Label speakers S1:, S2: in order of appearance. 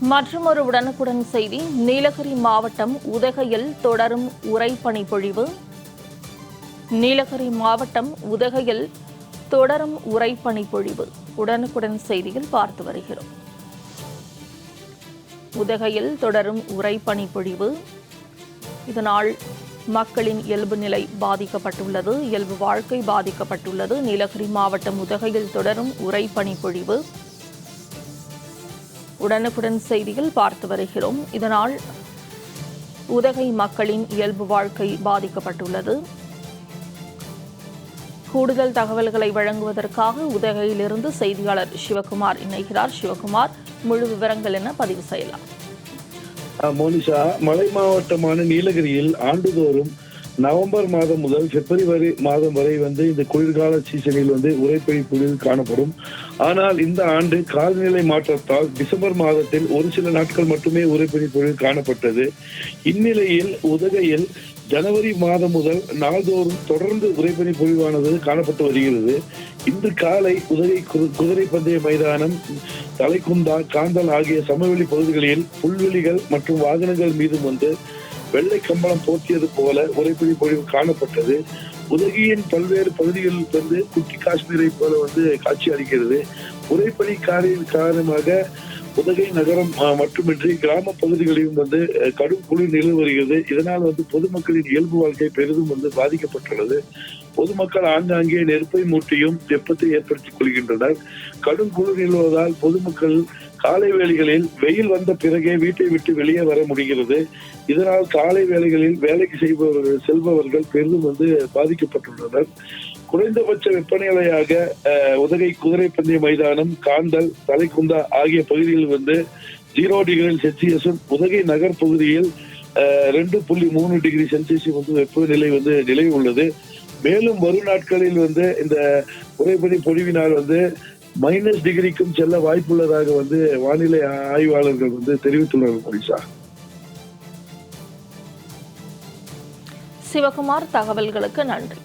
S1: மற்றும் ஒரு உடனுக்குடன் செய்தி. நீலகிரி மாவட்டம் உதகையில் தொடரும் உரைப்பனி பொழிவு. நீலகிரி மாவட்டம் உதகையில் தொடரும் உரைப்பனி பொழிவு. உடனுக்குடன் செய்தியில் பார்த்து வருகிறோம். உதகையில் தொடரும் உரைப்பனி பொழிவு. இதனால் மக்களின் இயல்பு நிலை பாதிக்கப்பட்டுள்ளது. இயல்பு வாழ்க்கை பாதிக்கப்பட்டுள்ளது. நீலகிரி மாவட்டம் உதகையில் தொடரும் உரைப்பனி பொழிவு. உடனுக்குடன் செய்தியில் பார்த்து வருகிறோம். இதனால் உதகை மக்களின் இயல்பு வாழ்க்கை பாதிக்கப்பட்டுள்ளது. கூடுதல் தகவல்களை வழங்குவதற்காக உதகையிலிருந்து செய்தியாளர் சிவகுமார் இணைகிறார். சிவகுமார் முழு விவரங்கள் என பதிவு செய்யலாம்.
S2: மோனிஷா மலை மாவட்டமான நீலகிரியில் ஆண்டுதோறும் நவம்பர் மாதம் முதல் பிப்ரவரி மாதம் வரை வந்து இந்த குளிர்கால சீசனில் வந்து உரைப்பை பொழிவு காணப்படும். ஆனால் இந்த ஆண்டு காலநிலை மாற்றத்தால் டிசம்பர் மாதத்தில் ஒரு சில நாட்கள் மட்டுமே உரைப்பொழி பொழிவு காணப்பட்டது. இந்நிலையில் உதகையில் ஜனவரி மாதம் முதல் நாள்தோறும் தொடர்ந்து உரைப்பணி பொழிவானது காணப்பட்டு வருகிறது. இன்று காலை உதகை குதிரை பந்தய மைதானம் தலைக்குந்தா காந்தல் ஆகிய சமவெளி பகுதிகளில் புல்வெளிகள் மற்றும் வாகனங்கள் மீதும் வந்து வெள்ளை கம்பளம் போர்த்தியது போல உரைப்பிடி பொழிவு காணப்பட்டது. உதகையின் பல்வேறு பகுதிகளில் வந்து குட்டி காஷ்மீரை போல வந்து காட்சி அளிக்கிறது. உரைப்பணி காரின் காரணமாக உதகை நகரம் மட்டுமின்றி கிராம பகுதிகளிலும் வந்து அஹ், கடும் குளிர் நிலவு வருகிறது. இதனால் வந்து பொதுமக்களின் இயல்பு வாழ்க்கை பெரிதும் வந்து பாதிக்கப்பட்டுள்ளது. பொதுமக்கள் ஆங்காங்கே நெருப்பை மூட்டியும் வெப்பத்தை ஏற்படுத்திக் கொள்கின்றனர். கடும் குளிர் நிலவுவதால் பொதுமக்கள் காலை வேளைகளில் வெயில் வந்த பிறகே வீட்டை விட்டு வெளியே வர முடிகிறது. இதனால் காலை வேளைகளில் வேலைக்கு செய்பவர்கள் செல்பவர்கள் பெரிதும் வந்து பாதிக்கப்பட்டுள்ளனர். குறைந்தபட்ச வெப்பநிலையாக உதகை குதிரை பந்தய மைதானம் காந்தல் தலைக்குந்தா ஆகிய பகுதிகளில் வந்து ஜீரோ டிகிரி செல்சியஸும் உதகை நகர் பகுதியில் ரெண்டு புள்ளி மூணு டிகிரி செல்சியஸ் வந்து வெப்பநிலை வந்து நிலை உள்ளது. மேலும் வரும் நாட்களில் வந்து இந்த உறைபனி பொழிவினால் வந்து மைனஸ் டிகிரிக்கும் செல்ல வாய்ப்புள்ளதாக வந்து வானிலை ஆய்வாளர்கள் வந்து தெரிவித்துள்ளனர் மொழிசா
S1: சிவகுமார் தகவல்களுக்கு நன்றி.